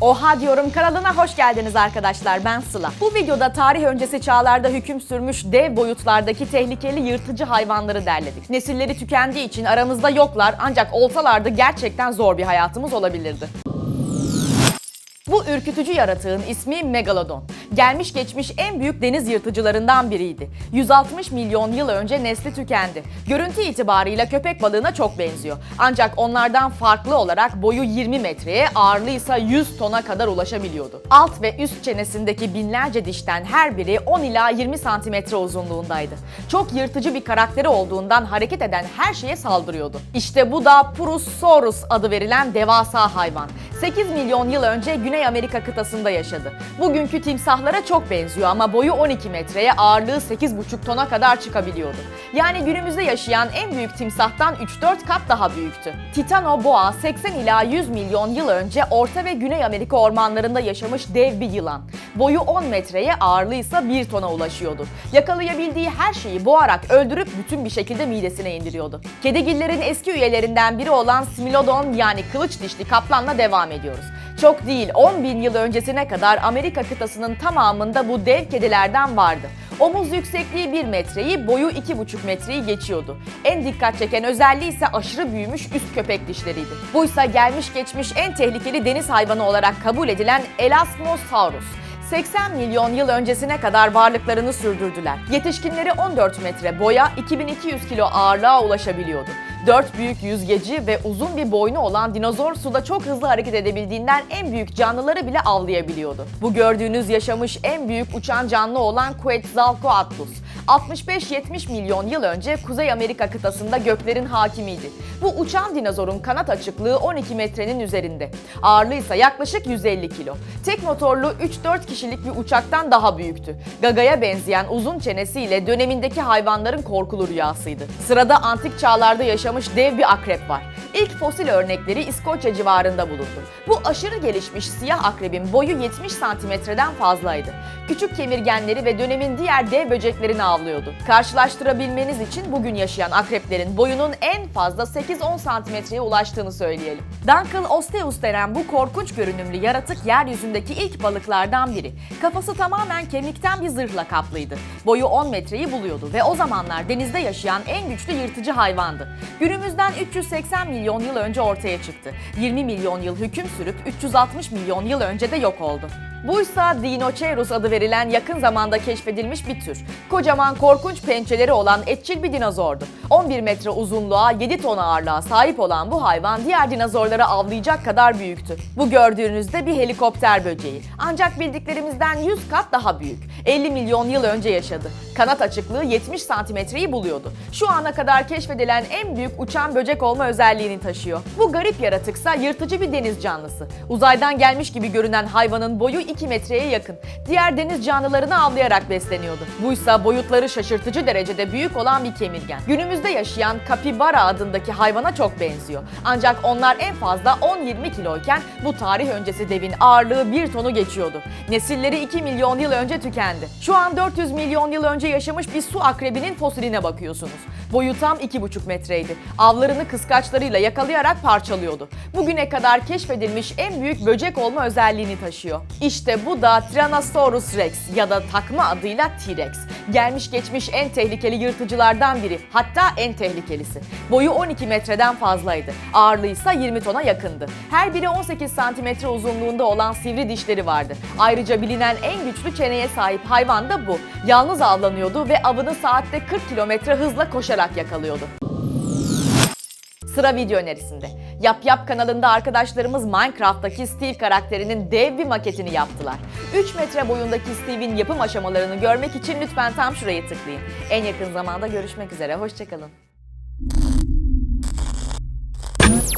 Oha diyorum kanalına hoş geldiniz arkadaşlar ben Sıla. Bu videoda tarih öncesi çağlarda hüküm sürmüş dev boyutlardaki tehlikeli yırtıcı hayvanları derledik. Nesilleri tükendiği için aramızda yoklar ancak olsalardı gerçekten zor bir hayatımız olabilirdi. Bu ürkütücü yaratığın ismi Megalodon. Gelmiş geçmiş en büyük deniz yırtıcılarından biriydi. 160 milyon yıl önce nesli tükendi. Görüntü itibarıyla köpek balığına çok benziyor. Ancak onlardan farklı olarak boyu 20 metreye, ağırlığı ise 100 tona kadar ulaşabiliyordu. Alt ve üst çenesindeki binlerce dişten her biri 10 ila 20 santimetre uzunluğundaydı. Çok yırtıcı bir karakteri olduğundan hareket eden her şeye saldırıyordu. İşte bu da Purosaurus adı verilen devasa hayvan. 8 milyon yıl önce Güney Amerika kıtasında yaşadı. Bugünkü timsahlara çok benziyor ama boyu 12 metreye, ağırlığı 8,5 tona kadar çıkabiliyordu. Yani günümüzde yaşayan en büyük timsahtan 3-4 kat daha büyüktü. Titanoboa 80 ila 100 milyon yıl önce Orta ve Güney Amerika ormanlarında yaşamış dev bir yılan. Boyu 10 metreye, ağırlığı ise 1 tona ulaşıyordu. Yakalayabildiği her şeyi boğarak öldürüp bütün bir şekilde midesine indiriyordu. Kedigillerin eski üyelerinden biri olan Smilodon yani kılıç dişli kaplanla devam ediyoruz. Çok değil 10 bin yıl öncesine kadar Amerika kıtasının tamamında bu dev kedilerden vardı. Omuz yüksekliği 1 metreyi, boyu 2,5 metreyi geçiyordu. En dikkat çeken özelliği ise aşırı büyümüş üst köpek dişleriydi. Buysa gelmiş geçmiş en tehlikeli deniz hayvanı olarak kabul edilen Elasmosaurus. 80 milyon yıl öncesine kadar varlıklarını sürdürdüler. Yetişkinleri 14 metre boya, 2200 kilo ağırlığa ulaşabiliyordu. Dört büyük yüzgeci ve uzun bir boynu olan dinozor suda çok hızlı hareket edebildiğinden en büyük canlıları bile avlayabiliyordu. Bu gördüğünüz yaşamış en büyük uçan canlı olan Quetzalcoatlus. 65-70 milyon yıl önce Kuzey Amerika kıtasında göklerin hakimiydi. Bu uçan dinozorun kanat açıklığı 12 metrenin üzerinde. Ağırlığı ise yaklaşık 150 kilo. Tek motorlu 3-4 kişilik bir uçaktan daha büyüktü. Gagaya benzeyen uzun çenesiyle dönemindeki hayvanların korkulu rüyasıydı. Sırada antik çağlarda yaşamış dev bir akrep var. İlk fosil örnekleri İskoçya civarında bulundu. Bu aşırı gelişmiş siyah akrebin boyu 70 santimetreden fazlaydı. Küçük kemirgenleri ve dönemin diğer dev böceklerini avlıyordu. Karşılaştırabilmeniz için bugün yaşayan akreplerin boyunun en fazla 8-10 santimetreye ulaştığını söyleyelim. Dunkelosteuus denen bu korkunç görünümlü yaratık yeryüzündeki ilk balıklardan biri. Kafası tamamen kemikten bir zırhla kaplıydı. Boyu 10 metreyi buluyordu ve o zamanlar denizde yaşayan en güçlü yırtıcı hayvandı. Günümüzden 380 milyon yıl önce ortaya çıktı. 20 milyon yıl hüküm sürüp 360 milyon yıl önce de yok oldu. Buysa Dinoceros adı verilen yakın zamanda keşfedilmiş bir tür. Kocaman korkunç pençeleri olan etçil bir dinozordu. 11 metre uzunluğa 7 ton ağırlığa sahip olan bu hayvan diğer dinozorları avlayacak kadar büyüktü. Bu gördüğünüzde bir helikopter böceği. Ancak bildiklerimizden 100 kat daha büyük. 50 milyon yıl önce yaşadı. Kanat açıklığı 70 santimetreyi buluyordu. Şu ana kadar keşfedilen en büyük uçan böcek olma özelliğini taşıyor. Bu garip yaratıksa yırtıcı bir deniz canlısı. Uzaydan gelmiş gibi görünen hayvanın boyu 2 metreye yakın. Diğer deniz canlılarını avlayarak besleniyordu. Buysa boyutları şaşırtıcı derecede büyük olan bir kemirgen. Günümüzde yaşayan kapibara adındaki hayvana çok benziyor. Ancak onlar en fazla 10-20 kiloyken bu tarih öncesi devin ağırlığı 1 tonu geçiyordu. Nesilleri 2 milyon yıl önce tükendi. Şu an 400 milyon yıl önce yaşamış bir su akrebinin fosiline bakıyorsunuz. Boyu tam 2,5 metreydi. Avlarını kıskaçlarıyla yakalayarak parçalıyordu. Bugüne kadar keşfedilmiş en büyük böcek olma özelliğini taşıyor. İşte bu da Tyrannosaurus rex ya da takma adıyla T-Rex. Gelmiş geçmiş en tehlikeli yırtıcılardan biri. Hatta en tehlikelisi. Boyu 12 metreden fazlaydı. Ağırlığı ise 20 tona yakındı. Her biri 18 santimetre uzunluğunda olan sivri dişleri vardı. Ayrıca bilinen en güçlü çeneye sahip hayvan da bu. Yalnız avlanıyordu ve avını saatte 40 kilometre hızla koşarak yakalıyordu. Sıra video önerisinde. Yap Yap kanalında arkadaşlarımız Minecraft'taki Steve karakterinin dev bir maketini yaptılar. 3 metre boyundaki Steve'in yapım aşamalarını görmek için lütfen tam şurayı tıklayın. En yakın zamanda görüşmek üzere, hoşçakalın.